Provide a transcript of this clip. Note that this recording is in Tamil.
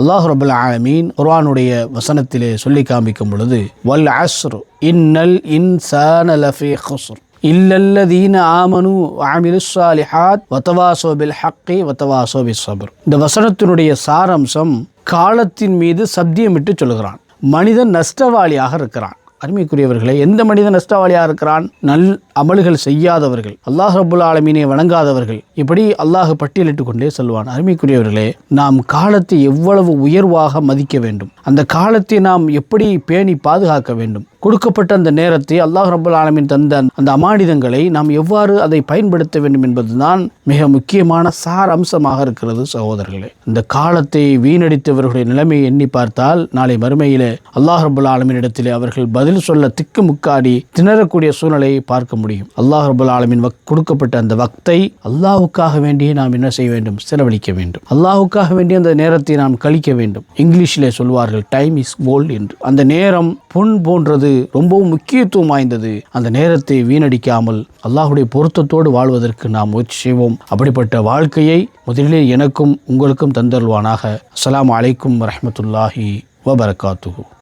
அல்லாஹ் ரபுல் ஆலமீன் குர்வானுடைய வசனத்திலே சொல்லி காமிக்கும் பொழுது வல் அஸ்ரு இன்னல் இன்சான லஃபீ ஹுஸ்ர் இல்லல்லதீன ஆமனு ஆமிலு சாலிஹாத் வத்தவாசோ பில் ஹக்கி வத்தவாசோ பில் சபர் இந்த வசனத்தினுடைய சாரம்சம் காலத்தின் மீது சத்தியமிட்டு சொல்கிறான். மனிதன் நஷ்டவாளியாக இருக்கிறான். அருமைக்குரியவர்களே எந்த மனிதன் நஷ்டவாளியாக இருக்கிறான்? நல் அமல்கள் செய்யாதவர்கள் அல்லாஹ் ரபுல் ஆலமீனை வணங்காதவர்கள் இப்படி அல்லாஹ் பட்டியலிட்டு கொண்டே சொல்வான். அருமைக்குரியவர்களே நாம் காலத்தை எவ்வளவு உயர்வாக மதிக்க வேண்டும்? அந்த காலத்தை நாம் எப்படி பேணி பாதுகாக்க வேண்டும்? கொடுக்கப்பட்ட அந்த நேரத்தை அல்லாஹ் ரபுல் ஆலமீன் தந்த அந்த அமானிதங்களை நாம் எவ்வாறு அதை பயன்படுத்த வேண்டும் என்பதுதான் மிக முக்கியமான சார் அம்சமாக இருக்கிறது சகோதரர்களே. இந்த காலத்தை வீணடித்தவர்களுடைய நிலைமையை எண்ணி பார்த்தால் நாளை மறுமையிலே அல்லாஹ் ரபுல் ஆலமின் இடத்திலே அவர்கள் பதில் சொல்ல திக்கு முக்காடி திணறக்கூடிய சூழ்நிலையை பார்க்க முடியும். அல்லாஹ் ரபுல் ஆலமின் வக் கொடுக்கப்பட்ட அந்த வக்தை அல்லாஹுக்காக வேண்டியே நாம் என்ன செய்ய வேண்டும்? செலவழிக்க வேண்டும். அல்லாஹுக்காக வேண்டிய அந்த நேரத்தை நாம் கழிக்க வேண்டும். இங்கிலீஷிலே சொல்வார்கள் டைம் இஸ் கோல்ட் என்று. அந்த நேரம் பொன் போன்றது ரொம்பவும் முக்கியத்துவம் வாய்ந்தது. அந்த நேரத்தை வீணடிக்காமல் அல்லாஹுடைய பொருத்தத்தோடு வாழ்வதற்கு நாம் முயற்சி செய்வோம். அப்படிப்பட்ட வாழ்க்கையை முதலிலே எனக்கும் உங்களுக்கும் தந்தருவானாக அஸ்லாம் அலைக்கும் வரமத்துல்லாஹி வபரகாத்துஹு.